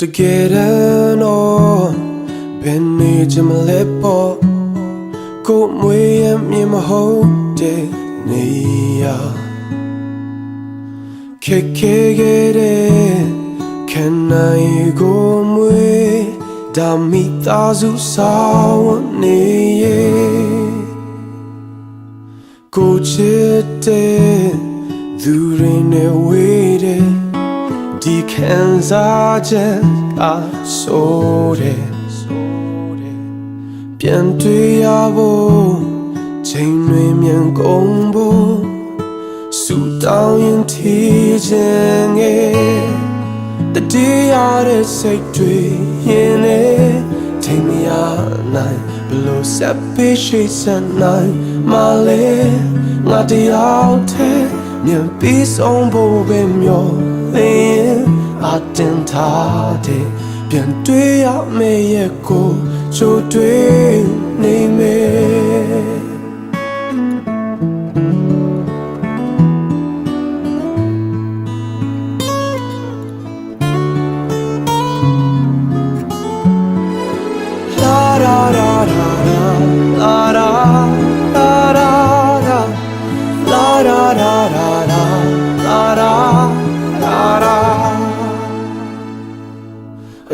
တကယ်တော့ဘယ်နေချင်မလဲပေါ့ကိုမွေးရမြင်မဟုတ်တဲ့နေရခက်ခဲခဲ့တဲ့ခံနိုင်ကိုမွေးဒါမိသားစုဆောင်နေရဲ့ကိုချစ်တဲ့သူတွေနဲ့ဝေးတဲ့ ဒီခံစားချက်အဆိုးတယ်ပြန်တွေ့ရဖို့ချိန်တွေမြန်ကုန်ဖို့ဆူတောင်းရင်ထီချင်ငယ်တတိယတဲ့စိတ်တွေရင်နေထိမရနိုင်ဘလို့ဆက်ပြီးရှိစနိုင်မလဲငါတယောက်တည်းမြန်ပြီးဆုံးဖို့ပဲမျော လင်းအတင်ထားတဲ့ပြန်တွေ့ရမယ့်ရဲ့ကိုချိုးတွေ့နေမယ်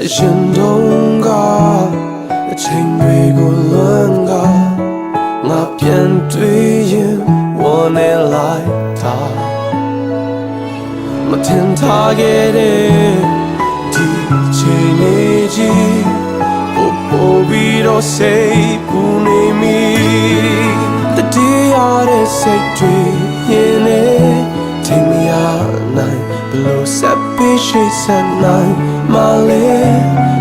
အရှင်တို့ကအချိန်တွေကိုလွန်ကငါပြန်တွေ့ရင်ဝန်းနေလိုက်တာမထင်ထားခဲ့တဲ့ဒီချိန်လေးကြီးပို့ပို့ပြီးတော့စိတ်ပူနေမိတတိယတဲ့စိတ်တွေ ပြီးရှိဆက်နိုင်မလဲ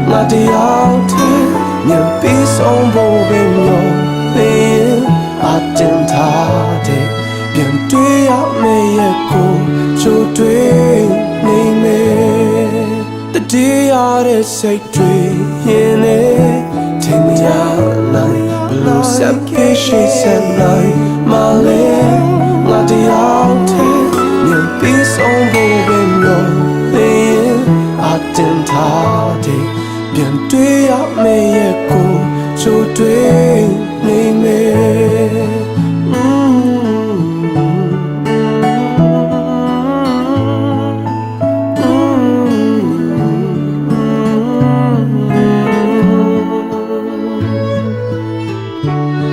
ငါတယောက်တည်းမြင်ပြီးဆုံးဖို့ပဲမျိုးနေအတင်ထားတဲ့ပြန်တွေ့ရမယ့်ရဲ့ကိုချိုးတွေ့နေမယ်တတိယတဲ့စိတ်တွေရင်နေထင်မရနိုင်ဘလို့ဆက်ပြီးရှိဆက်နိုင်မလဲ တင်ထားတဲ့ပြန်တွေ့ရမယ့်ရဲ့ကိုချိုးတွေ့နေမယ်ပြန်